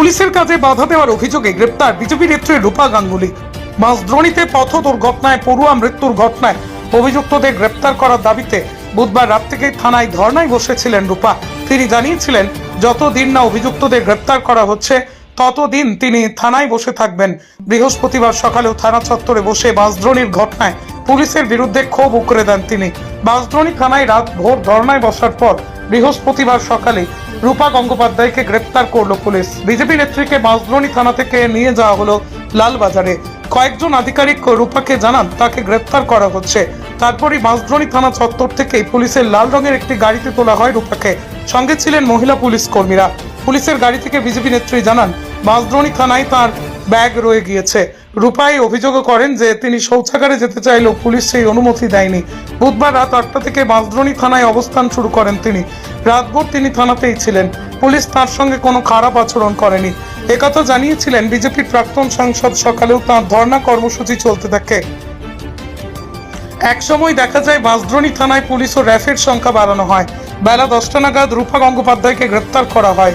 পুলিশের কাজে বাধা দেওয়ার অভিযোগে গ্রেপ্তার বিজেপি নেত্রী রূপা গাঙ্গুলি। মাঝদ্রোণীতে পথ দুর্ঘটনায়, পড়ুয়া মৃত্যুর ঘটনায় অভিযুক্তদের গ্রেপ্তার করার দাবিতে বুধবার রাত থেকে থানায় ধর্নায় বসেছিলেন রূপা। তিনি জানিয়েছিলেন, যতদিন না অভিযুক্তদের গ্রেপ্তার করা হচ্ছে, ততদিন তিনি থানায় বসে থাকবেন। বৃহস্পতিবার সকালেও থানা চত্বরে বসে বাঁশদ্রোণীর ঘটনায় পুলিশের বিরুদ্ধে ক্ষোভ উকরে দেন তিনি। বাঁশদ্রোণী থানায় রাত ভোর ধর্নায় বসার পর বৃহস্পতিবার সকালে রূপা গঙ্গোপাধ্যায়কে গ্রেপ্তার করল পুলিশ। বিজেপি নেত্রীকে বাঁশদ্রোণী থানা থেকে নিয়ে যাওয়া হলো লালবাজারে। কয়েকজন আধিকারিক রূপাকে জানান, তাকে গ্রেপ্তার করা হচ্ছে। তারপরই বাঁশদ্রোণী থানা চত্বর থেকেই পুলিশের লাল রঙের একটি গাড়িতে তোলা হয় রূপাকে। সঙ্গে ছিলেন মহিলা পুলিশ কর্মীরা। পুলিশের গাড়ি থেকে বিজেপি নেত্রী জানান বাঁশদ্রোণী থানায় তার ব্যাগ রয়ে গিয়েছে। রূপাই অভিযোগ করেন যে তিনি শৌচাগারে যেতে চাইলেও পুলিশ সেই অনুমতি দেয়নি। বুধবার রাত আটটা থেকে বাঁশদ্রোণী থানায় অবস্থান শুরু করেন তিনি। রাতভর তিনি থানাতেই ছিলেন। পুলিশ তার সঙ্গে কোনো খারাপ আচরণ করেনি। একথা জানিয়েছিলেন বিজেপির প্রাক্তন সাংসদ। সকালেও তাঁর ধর্ণা কর্মসূচি চলতে থাকে। একসময় দেখা যায় বাঁশদ্রোণী থানায় পুলিশ ও র্যাফের সংখ্যা বাড়ানো হয়। বেলা দশটা নাগাদ রূপা গঙ্গোপাধ্যায়কে গ্রেপ্তার করা হয়।